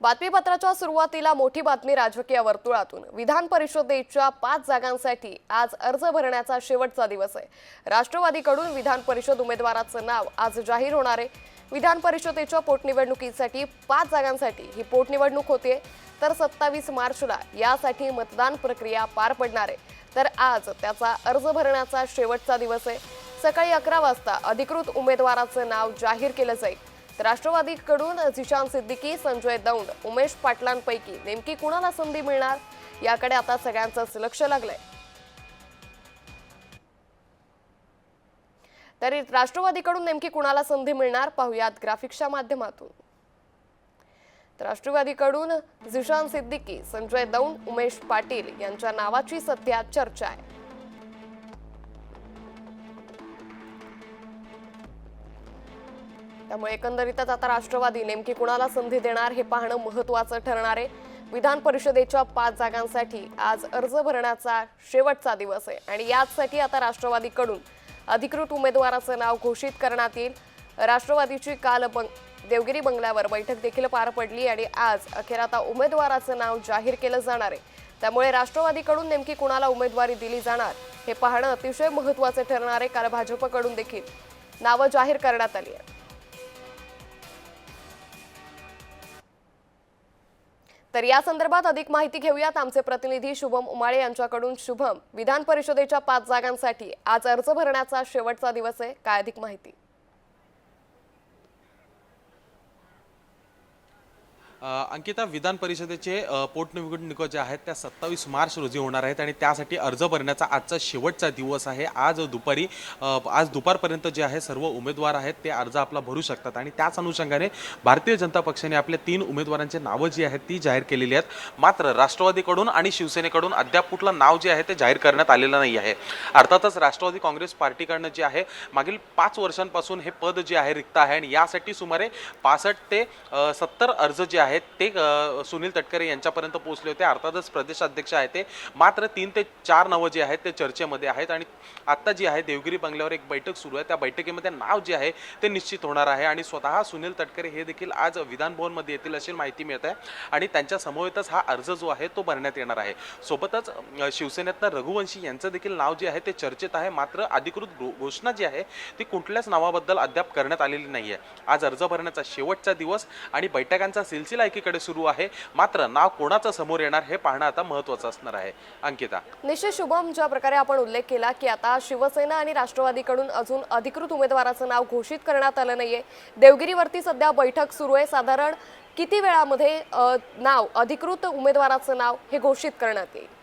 बातमीपत्राच्या सुरुवातीला मोठी बातमी राजकीय वर्तुळातून. विधान परिषदेच्या पाच जागांसाठी आज अर्ज भरण्याचा शेवटचा दिवस आहे. राष्ट्रवादीकडून विधान परिषद उमेदवाराचं नाव आज जाहीर होणार आहे. विधान परिषदेच्या पोटनिवडणुकीसाठी पाच जागांसाठी ही पोटनिवडणूक होते तर सत्तावीस मार्चला यासाठी मतदान प्रक्रिया पार पडणार आहे. तर आज त्याचा अर्ज भरण्याचा शेवटचा दिवस आहे. सकाळी अकरा वाजता अधिकृत उमेदवाराचं नाव जाहीर केलं जाईल. तर राष्ट्रवादीकडून झिशान सिद्दीकी संजय दौंड उमेश पाटलांपैकी नेमकी कुणाला संधी मिळणार? याकडे आता सगळ्यांचंच लक्ष लागलंय. तरी राष्ट्रवादीकडून नेमकी कुणाला संधी मिळणार? पाहुयात ग्राफिक्सच्या माध्यमातून. राष्ट्रवादीकडून झिशान सिद्दीकी संजय दौंड उमेश पाटील यांच्या नावाची सध्या चर्चा आहे. त्यामुळे एकंदरीतच आता राष्ट्रवादी नेमकी कुणाला संधी देणार हे पाहणं महत्वाचं ठरणार आहे. विधान परिषदेच्या पाच जागांसाठी आज अर्ज भरण्याचा शेवटचा दिवस आहे आणि याचसाठी आता राष्ट्रवादीकडून अधिकृत उमेदवाराचं नाव घोषित करण्यात येईल. राष्ट्रवादीची काल बंग देवगिरी बंगल्यावर बैठक देखील पार पडली आणि आज अखेर आता उमेदवाराचं नाव जाहीर केलं जाणार आहे. त्यामुळे राष्ट्रवादीकडून नेमकी कुणाला उमेदवारी दिली जाणार हे पाहणं अतिशय महत्वाचं ठरणार आहे. काल भाजपकडून देखील नावं जाहीर करण्यात आली आहे तर या संदर्भात अधिक माहिती घेऊयात आमचे प्रतिनिधी शुभम उमाळे यांच्याकडून. शुभम विधान परिषदेच्या पाच जागांसाठी आज अर्ज भरण्याचा शेवटचा दिवस आहे. काय अधिक माहिती? अंकिता विधान परिषदेचे पोटनिवडणुका ज्या आहेत त्या सत्तावीस मार्च रोजी होणार आहेत आणि त्यासाठी अर्ज भरण्याचा आजचा शेवटचा दिवस आहे. आज दुपारी आज दुपारपर्यंत जे आहे सर्व उमेदवार आहेत ते अर्ज आपला भरू शकतात. आणि त्याच अनुषंगाने भारतीय जनता पक्षाने आपल्या तीन उमेदवारांची नावं जी आहेत ती जाहीर केलेली आहेत. मात्र राष्ट्रवादीकडून आणि शिवसेनेकडून अद्याप कुठलं नाव जे आहे ते जाहीर करण्यात आलेलं नाही आहे. अर्थातच राष्ट्रवादी काँग्रेस पार्टीकडनं जे आहे मागील पाच वर्षांपासून हे पद जे आहे रिक्त आहे. आणि यासाठी सुमारे पासष्ट ते सत्तर अर्ज जे आहे आहेत. ते सुनील तटकरे यांच्यापर्यंत पोहोचले होते. अर्थातच प्रदेशाध्यक्ष आहे ते. मात्र तीन ते चार नावं जे आहेत ते चर्चेमध्ये आहेत आणि आत्ता जी आहे देवगिरी बंगल्यावर एक बैठक सुरू आहे. त्या बैठकीमध्ये नाव जे आहे ते निश्चित होणार आहे आणि स्वतः सुनील तटकरे हे देखील आज विधानभवनमध्ये येतील अशी माहिती मिळत आहे आणि त्यांच्या समवेतच हा अर्ज जो आहे तो भरण्यात येणार आहे. सोबतच शिवसेनेतनं रघुवंशी यांचं देखील नाव जे आहे ते चर्चेत आहे. मात्र अधिकृत घोषणा जी आहे ती कुठल्याच नावाबद्दल अद्याप करण्यात आलेली नाही आहे आज अर्ज भरण्याचा शेवटचा दिवस आणि बैठकांचा सिलसिला एकीकडे सुरू आहे. मात्र नाव कोणाचं समोर येणार हे पाहणं आता महत्त्वाचं असणार आहे. अंकिता. निश्चित शुभम ज्या प्रकारे आपण उल्लेख केला की आता शिवसेना आणि राष्ट्रवादीकडून अजून अधिकृत उमेदवाराचं नाव घोषित करण्यात आलं नाहीये. देवगिरीवरती सध्या बैठक सुरू आहे. साधारण किती वेळामध्ये नाव अधिकृत उमेदवाराचं नाव हे घोषित करण्यात येईल?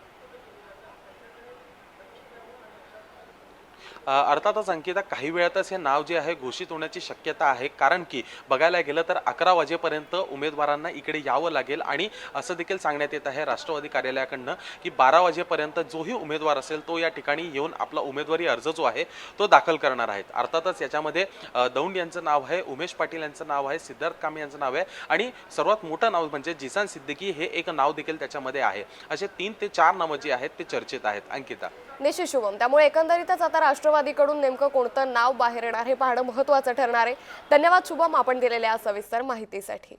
अर्थातच अंकिता काही वेळातच हे नाव जे आहे घोषित होण्याची शक्यता आहे. कारण की बघायला गेलं तर अकरा वाजेपर्यंत उमेदवारांना इकडे यावं लागेल आणि असं देखील सांगण्यात येत आहे राष्ट्रवादी कार्यालयाकडनं की बारा वाजेपर्यंत जोही उमेदवार असेल तो या ठिकाणी येऊन आपला उमेदवारी अर्ज जो आहे तो दाखल करणार आहेत. अर्थातच याच्यामध्ये दौंड यांचं नाव आहे उमेश पाटील यांचं नाव आहे सिद्धार्थ कामे यांचं नाव आहे आणि सर्वात मोठं नाव म्हणजे जिसान सिद्दीकी हे एक नाव देखील त्याच्यामध्ये आहे. असे तीन ते चार नावं जी आहेत ते चर्चेत आहेत. अंकिता. निश्चित शुभम. त्यामुळे एकंदरीतच आता राष्ट्रवादीकडून नेमकं कोणतं नाव बाहेर येणार हे पाहणं महत्वाचं ठरणार आहे. धन्यवाद शुभम आपण दिलेल्या सविस्तर माहितीसाठी.